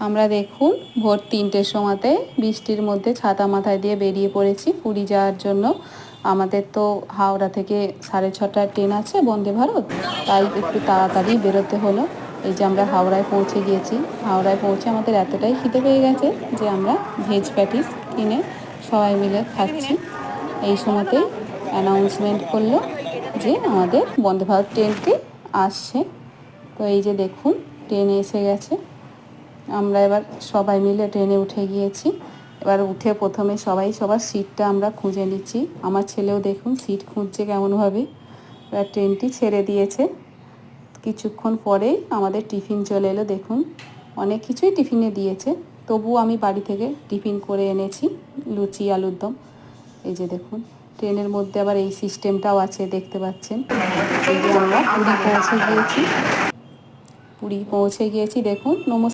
আমরা দেখুন, ভোর তিনটের সময়তে বৃষ্টির মধ্যে ছাতা মাথায় দিয়ে বেরিয়ে পড়েছি পুরী যাওয়ার জন্য। আমাদের তো হাওড়া থেকে সাড়ে ছটার ট্রেন আছে বন্দে ভারত, তাই একটু তাড়াতাড়ি বেরোতে হলো। এই যে আমরা হাওড়ায় পৌঁছে গিয়েছি। হাওড়ায় পৌঁছে আমাদের এতটাই খিদে পেয়ে গেছে যে আমরা ভেজ প্যাটিস কিনে সবাই মিলে খাচ্ছি। এই সময়তেই অ্যানাউন্সমেন্ট করল যে আমাদের বন্দে ভারত ট্রেনটি আসছে। তো এই যে দেখুন, ট্রেন এসে গেছে। আমরা এবার সবাই মিলে ট্রেনে উঠে গিয়েছি। এবার উঠে প্রথমে সবাই, সবার সিটটা আমরা খুঁজে নিচ্ছি। আমার ছেলেও দেখুন সিট খুঁজছে কেমনভাবে। এবার ট্রেনটি ছেড়ে দিয়েছে। কিছুক্ষণ পরেই আমাদের টিফিন চলে এলো, দেখুন। অনেক কিছুই টিফিনে দিয়েছে। তবু আমি বাড়ি থেকে টিফিন করে এনেছি, লুচি, আলুর দম। এই যে দেখুন, ট্রেনের মধ্যে আবার এই সিস্টেমটাও আছে, দেখতে পাচ্ছেন। আমরা পুরী পৌঁছে গিয়েছি। পুরী পৌঁছে গিয়েছি, দেখুন, নমস্কার।